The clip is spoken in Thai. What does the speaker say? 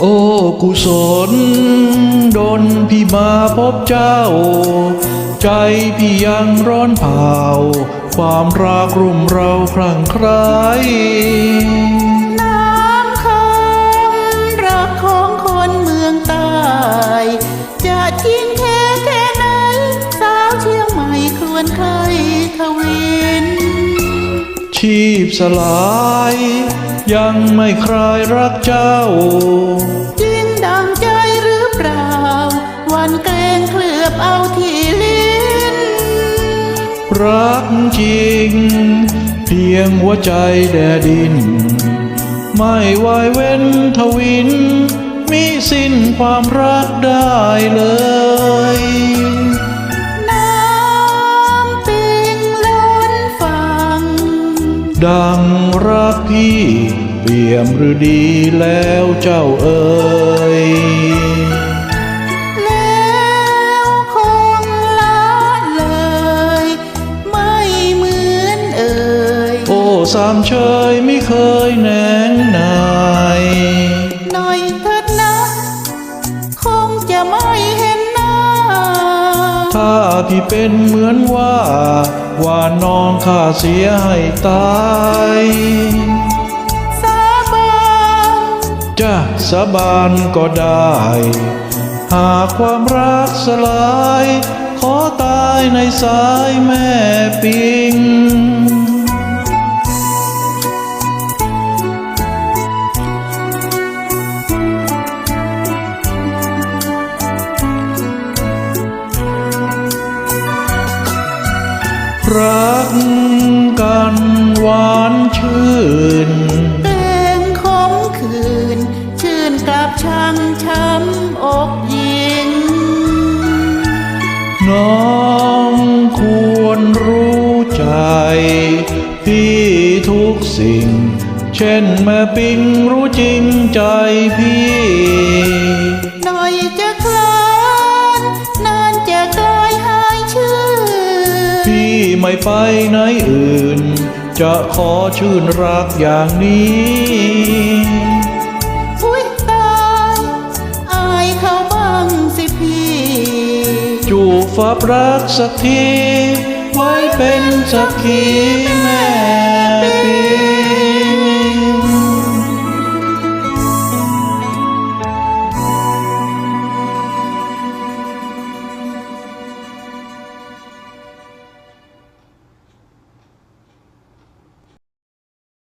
โอ้กุศลดนพี่มาพบเจ้า ใจพี่ยังร้อนเผาความรักรุ่มเราครั่งใครน้ำคำรักของคนเมืองใต้จะจริงแท้แค่ไหน สาวเชียงใหม่ควรใครทวิน ชีพสลาย ยังไม่คลายรักเจ้าจริงดังใจหรือเปล่า วันเกรงเคลือบเอาที่ลิ้น รักจริง เพียงหัวใจแดดิน ไม่วายเว้นทวิน มีสิ้นความรักได้เลย ดังรักพี่เปี่ยมหรือดีแล้วเจ้าเอ๋ยแล้วคงละเลย ไม่เหมือนเอ่ยโอ้สามเชยไม่เคยแหนงนายหน่อยเถิดนะ คงจะไม่เห็นหน้า ถ้าพี่เป็นเหมือนว่า ว่าน้องข้าเสียให้ตายสาบานจะสาบานก็ได้ หากความรักสลาย ขอตายในสายแม่ปิง กกันหวานชื่นเต่งคมคืน ชื่นกลับช่างช้ำอกยิง น้องควรรู้ใจ พี่ทุกสิ่ง เช่นแม่ปิงรู้จริงใจพี่ หน่อยจะ ไม่ไปไหนอื่น จะขอชื่นรักอย่างนี้อุ้ยตายอายเขาบ้างสิพี่จูบฝับรักสักที ไว้เป็นสักขีแม่